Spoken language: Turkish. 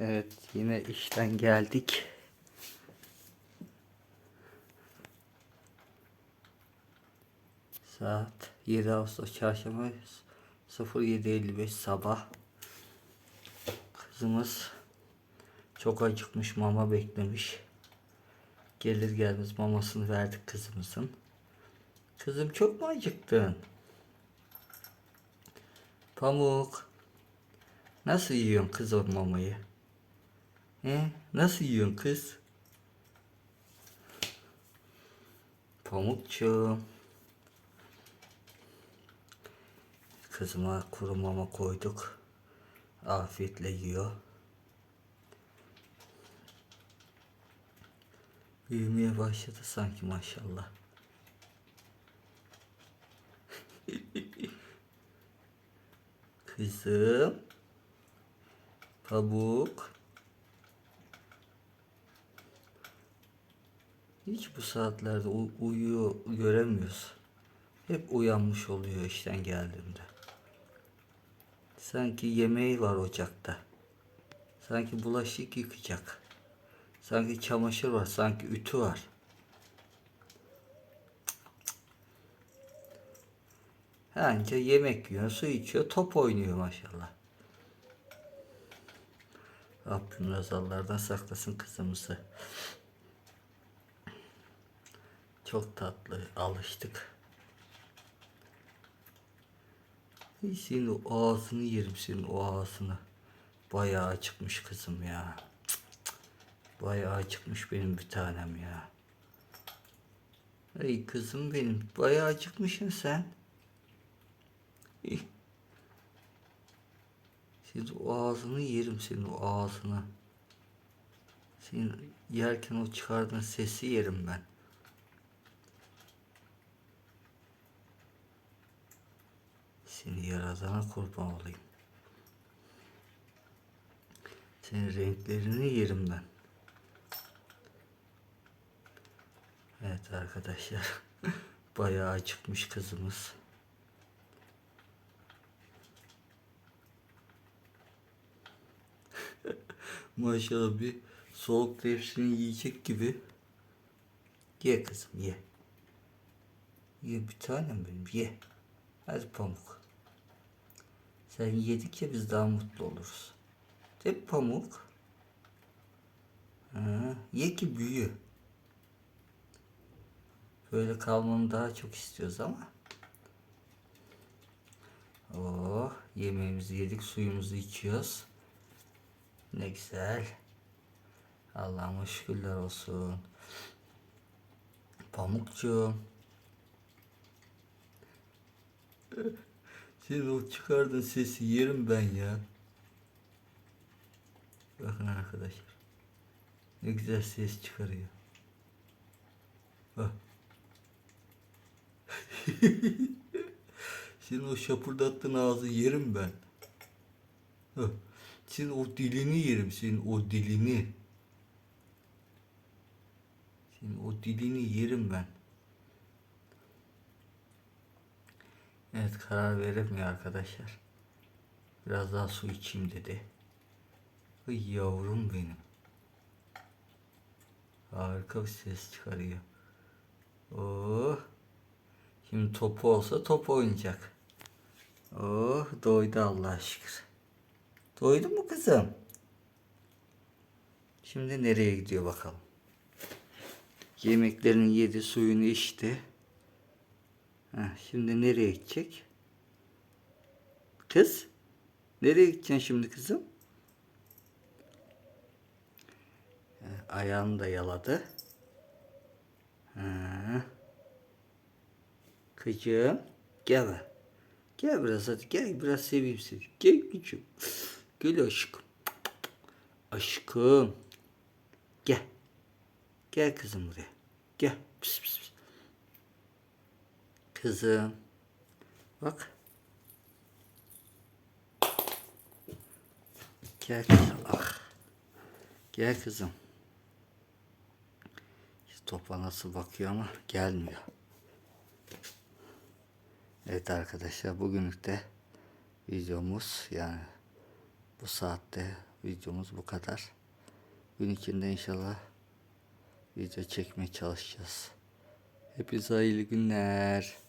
Evet yine işten geldik. Saat 7 Ağustos Çarşamba 07.55 sabah. Kızımız çok acıkmış mama beklemiş. Gelir gelmez mamasını verdik kızımızın. Kızım çok mu acıktın? Pamuk. Nasıl yiyorsun kız o mamayı? He? Nasıl yiyorsun kız? Pamukçuğum. Kızıma kuru mama koyduk. Afiyetle yiyor. Büyümeye başladı sanki maşallah. Kızım. Pamuk. Hiç bu saatlerde uyuyor göremiyoruz. Hep uyanmış oluyor işten geldiğimde. Sanki yemeği var ocakta. Sanki bulaşık yıkayacak. Sanki çamaşır var, sanki ütü var. Anca yemek yiyor, su içiyor, top oynuyor maşallah. Rabbim nazarlardan saklasın kızımızı. Çok tatlı, alıştık. Senin o ağzını yerim senin o ağzını. Bayağı acıkmış kızım ya. Cık, cık. Bayağı acıkmış benim bir tanem ya. Ey kızım benim bayağı acıkmışsın sen. Senin o ağzını yerim senin o ağzını. Senin yerken o çıkardığın sesi yerim ben. Seni yaradana kurban olayım. Senin renklerini yerim ben. Evet arkadaşlar. Bayağı acıkmış kızımız. Maşallah bir soğuk hepsini yiyecek gibi. Ye kızım ye. Ye bir tanem benim ye. Hadi pamuk. Sen yedikçe biz daha mutlu oluruz. Mi pamuk? Ha, ye ki büyü. Böyle kalmanı daha çok istiyoruz ama. Oh, yemeğimizi yedik, suyumuzu içiyoruz. Ne güzel. Allah'ıma şükürler olsun. Pamukcuğum. Senin o çıkardığın sesi yerim ben ya. Bakın arkadaşlar. Ne güzel ses çıkarıyor. Bak. Senin o şapırdattığın ağzı yerim ben. Hah. Senin o dilini yerim, senin o dilini. Senin o dilini yerim ben. Evet karar veremiyor arkadaşlar. Biraz daha su içeyim dedi. Ay yavrum benim. Harika bir ses çıkarıyor. Oh. Şimdi topu olsa top oynayacak. Oh doydu Allah'a şükür. Doydu mu kızım? Şimdi nereye gidiyor bakalım. Yemeklerini yedi, suyunu içti. Heh, şimdi nereye gidecek? Kız? Nereye gideceksin şimdi kızım? Heh, ayağını da yaladı. Ha. Kızım gel. Gel biraz hadi gel biraz seveyim seni. Gel küçük. Gel aşkım. Aşkım. Gel. Gel kızım buraya. Gel. Pıs pıs pıs. Kızım. Bak. Gel kızım. Ah. Gel kızım. Topa nasıl bakıyor ama gelmiyor. Evet arkadaşlar bugünlük de videomuz yani bu saatte videomuz bu kadar. Gün içinde inşallah video çekmeye çalışacağız. Hepinize hayırlı günler.